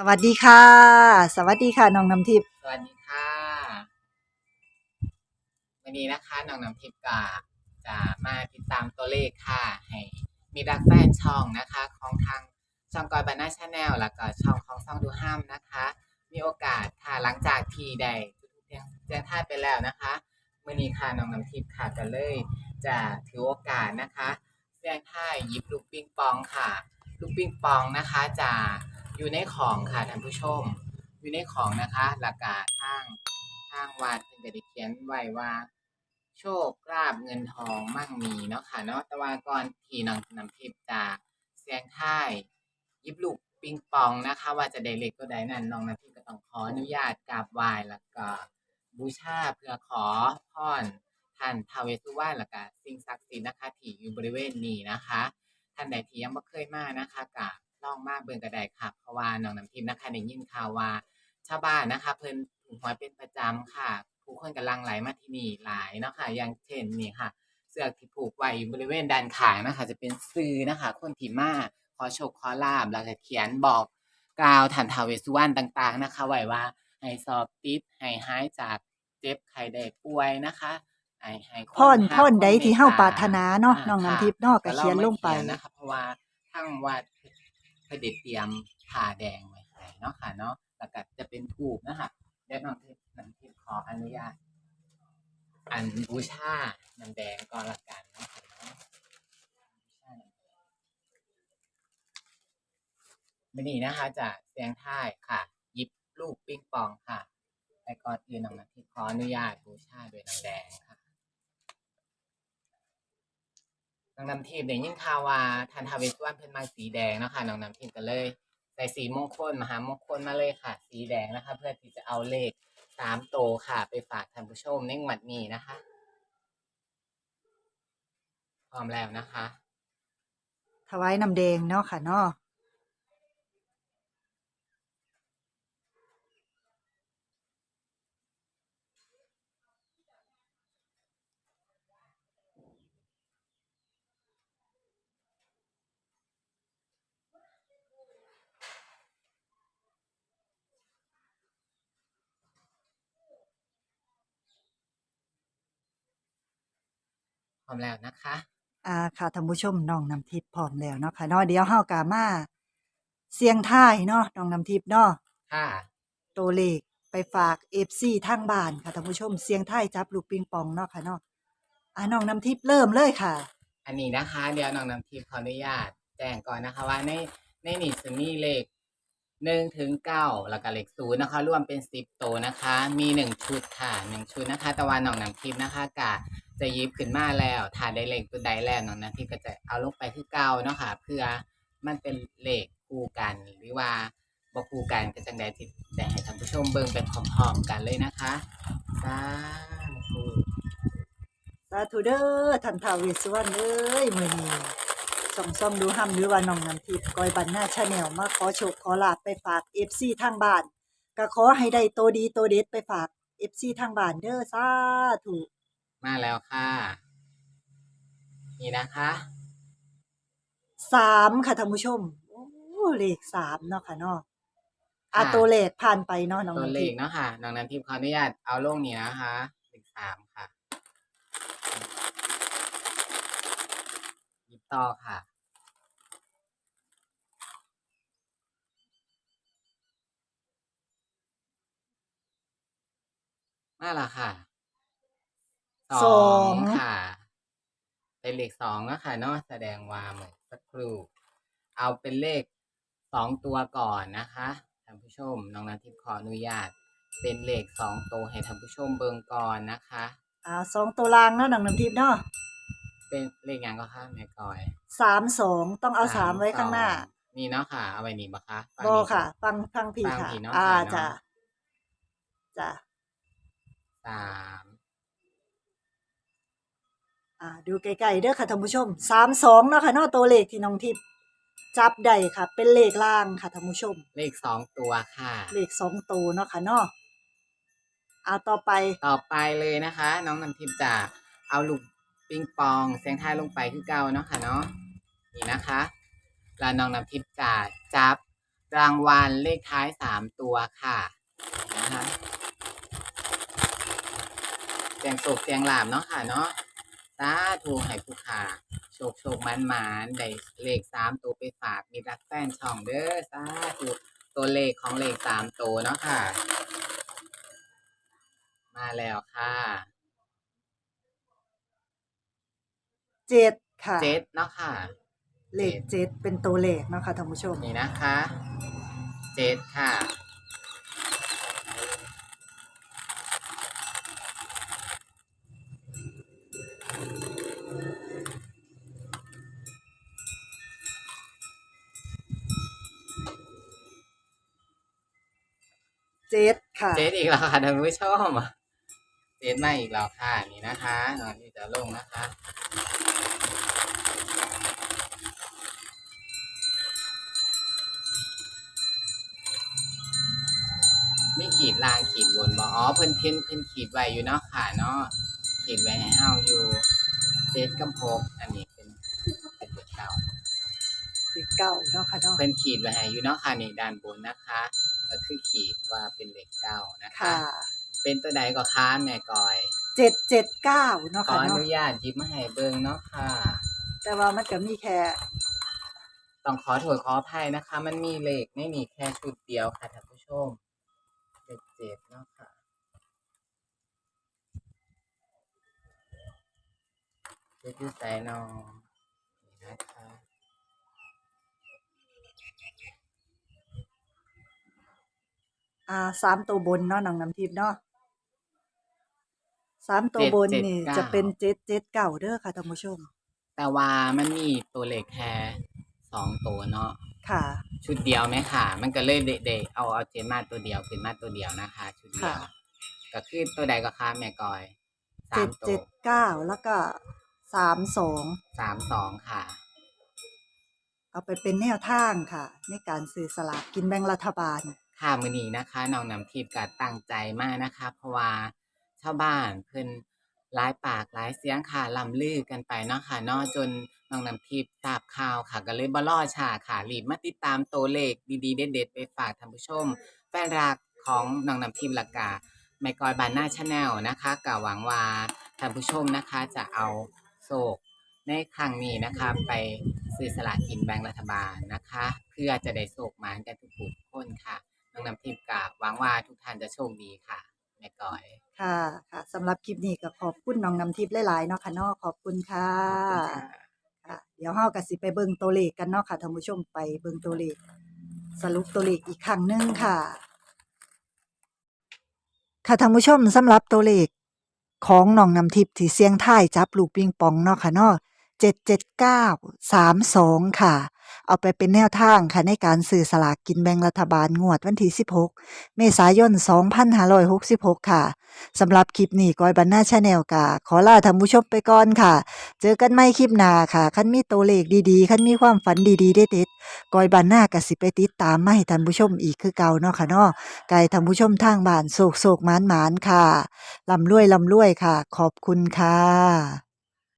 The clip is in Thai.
สวัสดีค่ะ สวัสดีค่ะน้องน้ำทิพย์สวัสดีค่ะ วันนี้นะคะน้องน้ำทิพย์ก็จะมาติดตามตัวเลขค่ะ ให้มีดักแฟนช่องนะคะ ของทางช่องกอยบานาชาแนลแล้วก็ช่องของซ่องดูห้ามนะคะ มีโอกาสค่ะหลังจากที่ได้แจ้งแจ้งท่าไปแล้วนะคะมื่อนี้ค่ะน้องน้ำทิพย์ค่ะก็เลย จะถือโอกาสนะคะแจ้งท่ายหยิบลูกปิงปองค่ะ ลูกปิงปองนะคะจะ อยู่ในของค่ะท่านผู้ชม อยู่ในของนะคะหลักการทางทางวัดเพิ่นก็ได้เขียนไว้ว่า โชคลาภเงินทองมั่งมีเนาะค่ะเนาะแต่ว่าก่อนที่น้องนำทิพย์จะเสียงท้ายยิบลูกปิงปองนะคะ ว่าจะได้เลขตัวใดนั้นน้องนำทิพย์ก็ต้องขออนุญาตกราบไหว้แล้วก็บูชาเพื่อขอพรท่านทาวเวสุวรรณแล้วก็สิ่งศักดิ์สิทธิ์นะคะที่อยู่บริเวณนี้นะคะ ท่านใดที่ยังไม่เคยมานะคะกะ ลองมาเบิ่งก็ได้ค่ะเพราะว่าน้องน้ำทิพย์นะคะได้ยินข่าวว่า ชาวบ้านนะคะ เพิ่นถูกหวยเป็นประจำค่ะ ผู้คนกำลังไหลมาที่นี่หลายเนาะค่ะ อย่างเช่นนี่ค่ะ เสือกที่ผูกไว้อยู่บริเวณด้านข้างนะคะ จะเป็นซื้อนะคะ คนที่มาขอโชคขอลาบแล้วก็เขียนบอกกล่าวท่านท้าวเวสสุวรรณต่าง ๆนะคะ ไว้ว่าให้สอบติดให้หายจากเจ็บไข้ได้ป่วยนะคะให้ให้คพ่อนรักพ่อนใดที่เฮาคนมตปรารถนาเนาะอ่น้องน้ำค่ะทิพย์เนาะก็ก็เราเขียนลงไปมาเขียนนะคะเพราะว่าทั้งวัด เพิ่นได้เตรียมผ้าแดงไว้ให้เนาะค่ะเนาะแล้วก็จะเป็นถูกนะคะเดี๋ยวน้องทิพน้องทิพขออนุญาตอันบูชาน้ำแดงก่อนละกันเนาะค่ะเนาะบูชาน้ำแดงวันนี้นะคะจะเสียงท้ายค่ะหยิบลูกปิ้งปองค่ะแต่ก่อนอื่นน้องนาทิพขออนุญาตบูชาด้วยน้ำแดงค่ะ น้องน้ำทิพย์ได้ยินข่าวาทันทาเวสสุวรรณเพิ่นมาสีแดงเนาะค่ะน้องน้ำทิพย์ก็เลยใส่สีมงคลมหามงคลมาเลยค่ะ สีแดงนะคะ เพื่อที่จะเอาเลขสามโตค่ะ ไปฝากท่านผู้ชมในงวดนี้นะคะ พร้อมแล้วนะคะ ถวายน้ำแดงเนาะค่ะเนาะ พ ร้อมแล้วนะคะอ่าค่ะท่านผู้ชมน้องน้ำทิพย์พร้อมแล้วเนาะค่ะเนาะเดี๋ยวเฮากามาเสียงท้ายเนาะน้องน้ำทิพย์เนาะค่ะตัวเลขไปฝาก FC ทางบ้านค่ะท่านผู้ชมเสียงท้ายจับลูกปิงปองเนาะค่ะเนาะอ่าน้องน้ำทิพย์เริ่มเลยค่ะ อันนี้นะคะ เดี๋ยวน้องน้ำทิพย์ขออนุญาตแจ้งก่อนนะคะว่าในในนี่จะมีเลขหนึ่งถึงเก้าแล้วก็เลขศูนย์นะคะ รวมเป็นสิบโตวนะคะ มีหนึ่งชุดค่ะหนึ่งชุดนะคะแต่ว่าน้องน้ำทิพย์นะคะกะ จะยิบขึ้นมาแล้วถ้าได้เลขตัวใดแล้วน้องน้ำทิพย์ก็จะเอาลงไปคือเก้าเนาะค่ะ เพื่อมันเป็นเลขคู่กันหรือว่าบ่คู่กันก็จังใดที่ได้ให้ท่านผู้ชมเบิ่งเป็นพร้อมๆกันเลยนะคะสาธุสาธุเด้อท่านทาวเวสสุวรรณเอ้ยมือนี้ส่องซ่อมดูห้ำหรือว่าน้องน้ำทิพย์กอยบันหน้าชาแนลมาขอโชคขอลาบไปฝาก FC ทางบ้านก็ขอให้ได้โตวดีโตวเด็ดไปฝาก FC ทางบ้านเด้อสาธุ มาแล้วค่ะ นี่นะคะสามค่ะท่านผู้ชมโอ้เลขสามเนาะค่ะเนาะอะค่ะตัวเลขผ่านไปเนาะน้องตัวน้ำเลทิขพย์เนาะค่ะดังนั้นทีมขออนุญาตเอาลงนี้นะคะเลขสามค่ะหยิบต่อค่ะ มาและค่ะ สองค่ะ เป็นเลขสองนะคะเนาะแสดงว่าเหมือนสักครู่ เอาเป็นเลขสองตัวก่อนนะคะท่านผู้ชมน้องนันทิพย์ขออนุญาต เป็นเลขสองตัวให้ท่านผู้ชมเบิ่งก่อนนะคะอ่าสองตัวรางเนาะน้องน้ำทิพย์เนาะเป็นเลขหยังก็ค่ะแม่ก้อยสามสองต้องเอาสามไว้ข้างหน้าสองนี่เนาะค่ะ เอาไว้นี่บ่คะฝั่งบอนี้ค่ะ ฟังฟังพี่ฟังค่ะพี่เนาะอ่าค่ะเนาะจ้ะจ้ะสาม อ่าดูไกลๆเด้อค่ะท่านผู้ชมสามสองเนาะค่ะเนาะตัวเลขที่น้องทิพย์จับได้ค่ะ เป็นเลขล่างค่ะท่านผู้ชม เลขสองตัวค่ะ เลขสองตัวเนาะค่ะเนาะอ่าต่อไปต่อไปเลยนะคะ น้องน้ำทิพย์จะเอาลูกปิงปองเสียงท้ายลงไปคือเก่าเนาะค่ะเนาะนี่นะคะแล้วน้องน้ำทิพย์จะจับรางวัลเลขท้ายสามตัวค่ะนะคะเสียงโศกเสียงหลามเนาะค่ะเนาะ สาธุให้ผู้ขาโชคโชคมันหมานได้เลขสามตัวไปฝากมีรักแฟนช่องเด้อสาธุตัวเลขของเลขสามตัวเนาะค่ะ มาแล้วค่ะเจ็ดค่ะ เจ็ดเนาะค่ะ เลขเจ็ดเป็นตัวเลขเนาะค่ะท่านผู้ชม นี่นะคะ เจ็ดค่ะ เจ็ดค่ะ เจ็ดอีกแล้วค่ะท่านผู้ชมเจ็ดมาอีกแล้วค่ะนี่นะคะนอนที่จะลงนะคะมีขีดลางขีดบนบ่อ๋อเพิ่นเพิ่นเพิ่นขีดไว้อยู่เนาะค่ะเนาะขีดไว้ให้เฮาอยู่เจ็ดกับหกอันนี้เป็นเป็นเลขเก้าเลขเก้าเนาะค่ะเนาะเพิ่นขีดไว้ให้อยู่เนาะค่ะนี่ด้านบนนะคะ ก็คือขีดว่าเป็นเลขเก้านะคะ ค่ะเป็นตัวใดก็ค้าแม่กอยเจ็ดเจ็ดเก้าเนาะขอค่ะอเนาะนุญาตหยิบมาให้เบิ่งเนาะค่ะ แต่ว่ามันก็มีแค่ ต้องขอโทษขออภัยนะคะ มันมีเลขไม่มีแค่ชุดเดียวค่ะท่านผู้ชมเลขเจ็ดเนาะค่ะเลขที่ใส่นองนี่นะคะ อ่าสามตัวบนเนาะน้องน้ำทิพย์เนาะสามตัวบนนี่จะเป็นเจ็ดเจ็ดเก้าเด้อค่ะท่านผู้ชม แต่ว่ามันมีตัวเลขแค่สองตัวเนาะค่ะ ชุดเดียวไหมค่ะ มันก็เลยเด็กๆเอาเอาเจนมาตัวเดียวเป็นมาตัวเดียวนะคะ ชุดเดียวค่ะ ก็คือตัวใดก็ค้าแม่กอยสาเจ็มดตัเจ็วดเก้าแล้วก็สามสองสามสองค่ะ เอาไปเป็นแนวทางค่ะ ในการซื้อสลากกินแบ่งรัฐบาล ค่ะมือนี้นะคะน้องน้ำทิพย์ก็ตั้งใจมากนะคะ เพราะว่าชาวบ้านเพิ่นหลายปากหลายเสียงค่ะล่ำลือกันไปเนาะค่ะเนาะจนน้องน้ำทิพย์ทราบข่าวค่ะก็เลยบ่รอชาค่ะรีบมาติดตามตัวเลขดีๆเด็ดๆไปฝากท่านผู้ชม แฟนรักของน้องน้ำทิพย์ละกาแม่กอยบานหน้าชาแนลนะคะก็หวังว่าท่านผู้ชมนะคะจะเอาโศกในครั้งนี้นะคะไปซื้อสลากกินแบ่งรัฐบาลนะคะ เพื่อจะได้โศกหมานกันทุกผู้ทุกคนค่ะ น้องน้ำทิพย์กะหวังว่าทุกท่านจะโชคดีค่ะแม่ก้อยค่ะค่ะสำหรับคลิปนี้ก็ขอบคุณน้องน้ำทิพย์หลายๆเนาะค่ะเนาะขอบคุณค่ะขอบคุณค่ะ ค่ะเดี๋ยวเฮาก็สิไปเบิ่งตัวเลขกันเนาะค่ะท่านผู้ชมไปเบิ่งตัวเลข สรุปตัวเลขอีกครั้งหนึงค่ะ ค่ะท่านผู้ชมสำหรับตัวเลขของน้องน้ำทิพย์ที่เสียงท้ายจับลูกปิงปองเนาะค่ะเนาะ77932 ค่ะ เอาไปเป็นแนวทางค่ะในการซื้อสลากกินแบ่งรัฐบาลงวดวันที่ 16 เมษายน 2566 ค่ะสำหรับคลิปนี้ก้อยบันหน้าชาแนลกะขอลาท่านผู้ชมไปก่อนค่ะ เจอกันใหม่คลิปหน้าค่ะคันมีตัวเลขดีๆคันมีความฝันดีๆเด็ดก้อยบันหน้ากสิไปติดตามมาให้ท่านผู้ชมอีกคือเก่าเนาะค่ะเนาะไกายท่านผู้ชมทางบ้านโศกโศกมานมานๆค่ะลำรวยลำรวยค่ะ ขอบคุณค่ะ